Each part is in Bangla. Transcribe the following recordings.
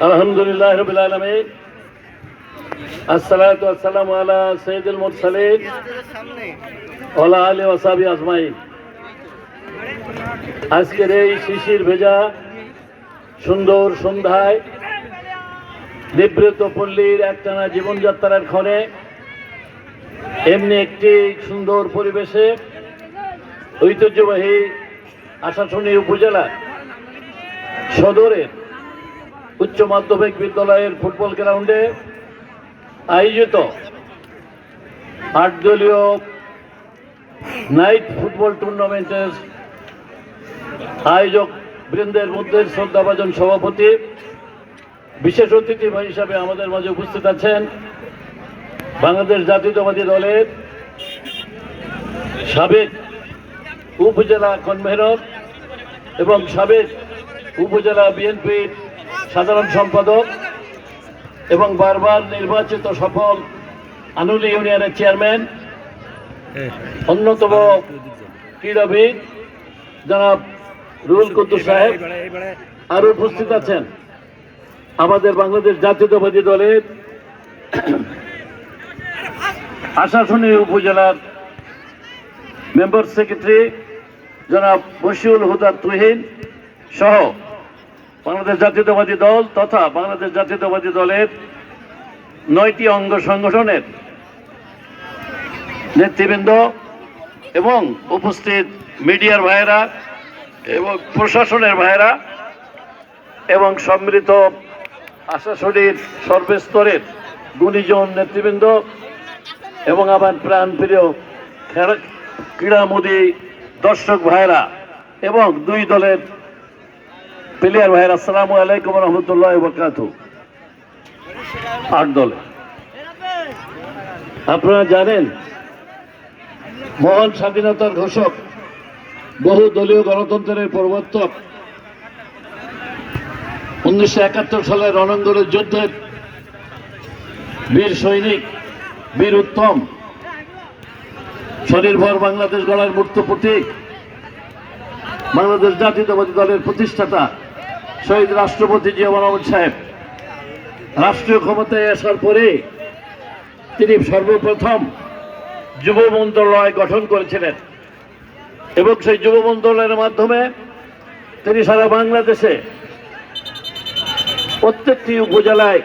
আলহামদুলিল্লাহ আজকের এই শিশির ভেজা সুন্দর সন্ধ্যায় নিবৃত পল্লীর একটানা জীবনযাত্রার ক্ষণে এমনি একটি সুন্দর পরিবেশে ঐতিহ্যবাহী আশাশুনি উপজেলা সদরের উচ্চ মাধ্যমিক বিদ্যালয়ের ফুটবল গ্রাউন্ডে আয়োজিত আট দলীয় নাইট ফুটবল টুর্নামেন্টের আয়োজক বৃন্দের মধ্যে শ্রদ্ধাভাজন সভাপতি, বিশেষ অতিথি হিসাবে আমাদের মাঝে উপস্থিত আছেন বাংলাদেশ জাতীয়তাবাদী দলের সাবেক উপজেলা কনভেনর এবং সাবেক উপজেলা বিএনপির সাধারণ সম্পাদক এবং বারবার নির্বাচিত সফল আনুলি ইউনিয়নের চেয়ারম্যান, অন্যতম ক্রীড়াবিদ জনাব রুহুল কুদ্দুস সাহেব আরও উপস্থিত আছেন। আমাদের বাংলাদেশ জাতীয়তাবাদী দলের আশাশুনি উপজেলার মেম্বার সেক্রেটারি জনাব বশিউল হুদা তুহিন সহ বাংলাদেশ জাতীয়তাবাদী দল তথা বাংলাদেশ জাতীয়তাবাদী দলের নয়টি অঙ্গ সংগঠনের নেতৃবৃন্দ এবং উপস্থিত মিডিয়ার ভাইয়েরা এবং প্রশাসনের ভাইয়েরা এবং সম্মিলিত আশাশুনির সর্বস্তরের গুণীজন নেতৃবৃন্দ এবং আমার প্রাণ প্রিয় খেলা- ক্রীড়ামোদী দর্শক ভাইয়েরা এবং দুই দলের প্লেয়ার ভাইয়ের, আসসালামু আলাইকুম রহমতুল্লাহ আট দলে। আপনারা জানেন, মহান স্বাধীনতার ঘোষক, বহু দলীয় গণতন্ত্রের প্রবর্তক, উনিশশো একাত্তর সালের রণাঙ্গনের যুদ্ধের বীর সৈনিক, বীর উত্তম স্বনির্ভর বাংলাদেশ গড়ার মূর্ত প্রতীক। বাংলাদেশ জাতীয়তাবাদী দলের প্রতিষ্ঠাতা শহীদ রাষ্ট্রপতি জিয়া রহমান সাহেব। রাষ্ট্রীয় ক্ষমতায় আসার পরে তিনি সর্বপ্রথম যুব মন্ত্রণালয় গঠন করেছিলেন এবং সেই যুব মন্ত্রণালয়ের মাধ্যমে তিনি সারা বাংলাদেশে প্রত্যেকটি উপজেলায়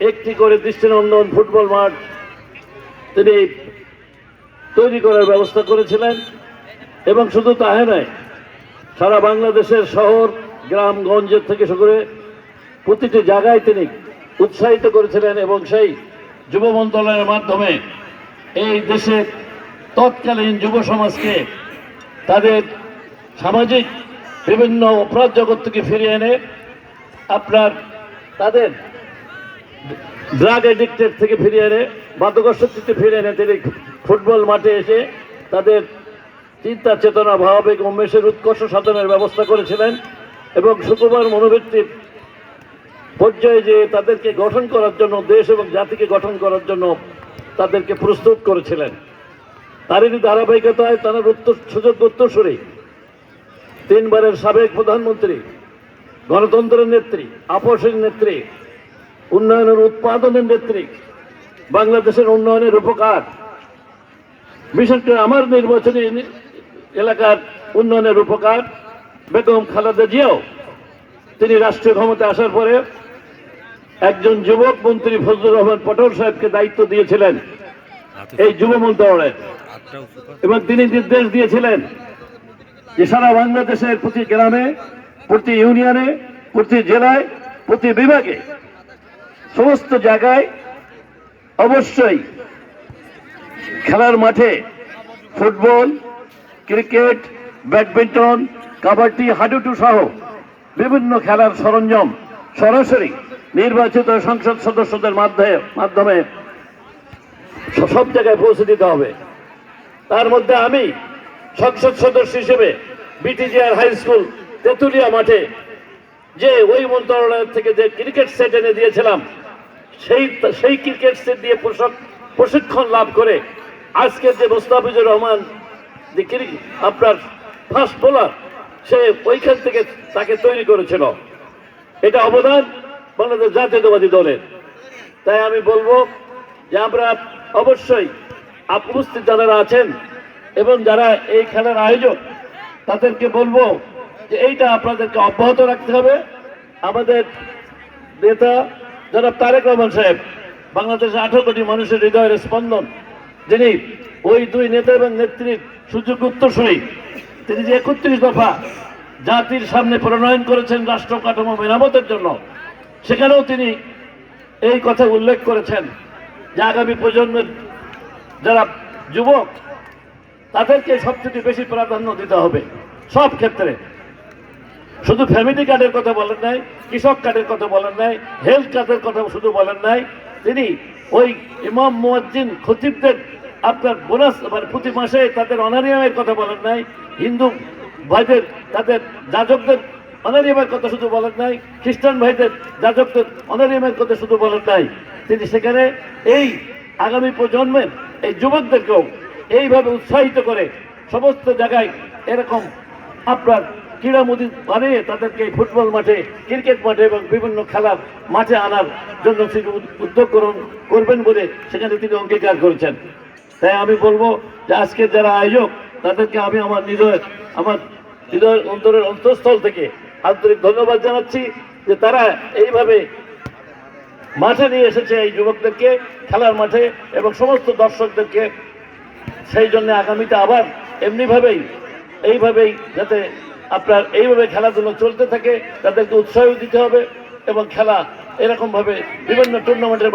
একটি করে দৃষ্টিনন্দন ফুটবল মাঠ তিনি তৈরি করার ব্যবস্থা করেছিলেন। এবং শুধু তাহে নয়, সারা বাংলাদেশের শহর গ্রামগঞ্জের থেকে শুরু করে প্রতিটি জায়গায় তিনি উৎসাহিত করেছিলেন এবং সেই যুব মন্ত্রণালয়ের মাধ্যমে এই দেশের তৎকালীন যুব সমাজকে তাদের সামাজিক বিভিন্ন অপরাধ জগৎ থেকে ফিরিয়ে এনে আপনার তাদের ড্রাগ এডিক্টেড থেকে ফিরিয়ে এনে মাদকাসক্তিতে ফিরে এনে তিনি ফুটবল মাঠে এসে তাদের চিন্তা, চেতনা, ভাবাবেগ উন্মেষের উৎকর্ষ সাধনের ব্যবস্থা করেছিলেন এবং শুক্রবার মনোবৃত্তির পর্যায়ে যে তাদেরকে গঠন করার জন্য, দেশ এবং জাতিকে গঠন করার জন্য তাদেরকে প্রস্তুত করেছিলেন। তারই ধারাবাহিকতায় তারা উত্তর, সুযোগ্য উত্তরসূরি, তিনবারের সাবেক প্রধানমন্ত্রী, গণতন্ত্রের নেত্রী, আপসের নেত্রী, উন্নয়নের উৎপাদনের নেত্রী বাংলাদেশের উন্নয়নের উপকার। বিশেষ করে আমার নির্বাচনী এলাকার উন্নয়নের উপকার। বেগম খালেদা জিয়াও তিনি রাষ্ট্রীয় ক্ষমতা আসার পরে একজন যুবক মন্ত্রী ফজলুর রহমান পটল সাহেবকে দায়িত্ব দিয়েছিলেন এই যুব মন্ত্রণালয়ে। এবং তিনি নির্দেশ দিয়েছিলেন যে সারা বাংলাদেশের প্রতি গ্রামে, প্রতি ইউনিয়নে, প্রতি জেলায়, প্রতি বিভাগে সমস্ত জায়গায় অবশ্যই খেলার মাঠে ফুটবল, ক্রিকেট, ব্যাডমিন্টন, কাবাডি, হাডুডু সহ বিভিন্ন খেলার সরঞ্জাম সরাসরি নির্বাচিত সংসদ সদস্যদের মাধ্যমে মাধ্যমে সব জায়গায় পৌঁছে দিতে হবে। তার মধ্যে আমি সংসদ সদস্য হিসেবে বিটিজিআর হাই স্কুল তেঁতুলিয়া মাঠে যে ওই মন্ত্রণালয় থেকে যে ক্রিকেট সেট এনে দিয়েছিলাম সেই সেই ক্রিকেট সেট দিয়ে প্রশক- প্রশিক্ষণ লাভ করে আজকে যে মোস্তাফিজুর রহমান আপনার ফাস্ট বোলার সে ওইখান থেকে তাকে তৈরি করেছিল। এটা অবদান বাংলাদেশ জাতীয়তাবাদী দলের। তাই আমি বলব যে আমরা অবশ্যই উপস্থিত যারা আছেন এবং যারা এই খেলার আয়োজক, তাদেরকে বলব যে এইটা আপনাদেরকে অব্যাহত রাখতে হবে। আমাদের নেতা যারা তারেক রহমান সাহেব, বাংলাদেশের আঠারো কোটি মানুষের হৃদয়ের স্পন্দন। যিনি ওই দুই নেতা এবং নেত্রীর সুযোগ্য উত্তরসূরি, তিনি যে একত্রিশ দফা জাতির সামনে প্রণয়ন করেছেন রাষ্ট্র কাঠামো মেরামতের জন্য, সেখানেও তিনি এই কথা উল্লেখ করেছেন যে আগামী প্রজন্মের যারা যুবক, তাদেরকে সবচেয়ে বেশি প্রাধান্য দিতে হবে, সব ক্ষেত্রে। শুধু ফ্যামিলি কার্ডের কথা বলেন নাই, কৃষক কার্ডের কথা বলেন নাই হেলথ কার্ডের কথা শুধু বলেন নাই। তিনি ওই ইমাম মুয়াজ্জিন খতিবদের আপনার বোনাস মানে প্রতি মাসে তাদের অনারিয়ামের কথা বলেন নাই, হিন্দু ভাইদের, তাদের যাজকদের অনারিয়ামের কথা শুধু বলেন নাই, খ্রিস্টান ভাইদের যাজকদের অনারিয়ামের কথা শুধু বলেন নাই। তিনি সেখানে এই আগামী প্রজন্মের এই যুবকদেরকেও এইভাবে উৎসাহিত করে সমস্ত জায়গায় এরকম আপনার ক্রীড়ামোদী বানিয়ে তাদেরকে ফুটবল মাঠে, ক্রিকেট মাঠে এবং বিভিন্ন খেলার মাঠে আনার জন্য তিনি উদ- উদ্যোগ গ্রহণ করবেন বলে সেখানে তিনি অঙ্গীকার করেছেন। তাই আমি বলব যে আজকের যারা আয়োজক, তাদেরকে আমি আমার নিজের আমার হৃদয়ের অন্তরের অন্তঃস্থল থেকে আন্তরিক ধন্যবাদ জানাচ্ছি যে তারা এইভাবে মাঠে নিয়ে এসেছে এই যুবকদেরকে খেলার মাঠে এবং সমস্ত দর্শকদেরকে। সেই জন্য আগামীতে আবার এমনিভাবেই, এইভাবেই যাতে আপনার এইভাবে খেলাধুলো চলতে থাকে তাদেরকে উৎসাহ দিতে হবে এবং খেলা এরকমভাবে বিভিন্ন টুর্নামেন্টের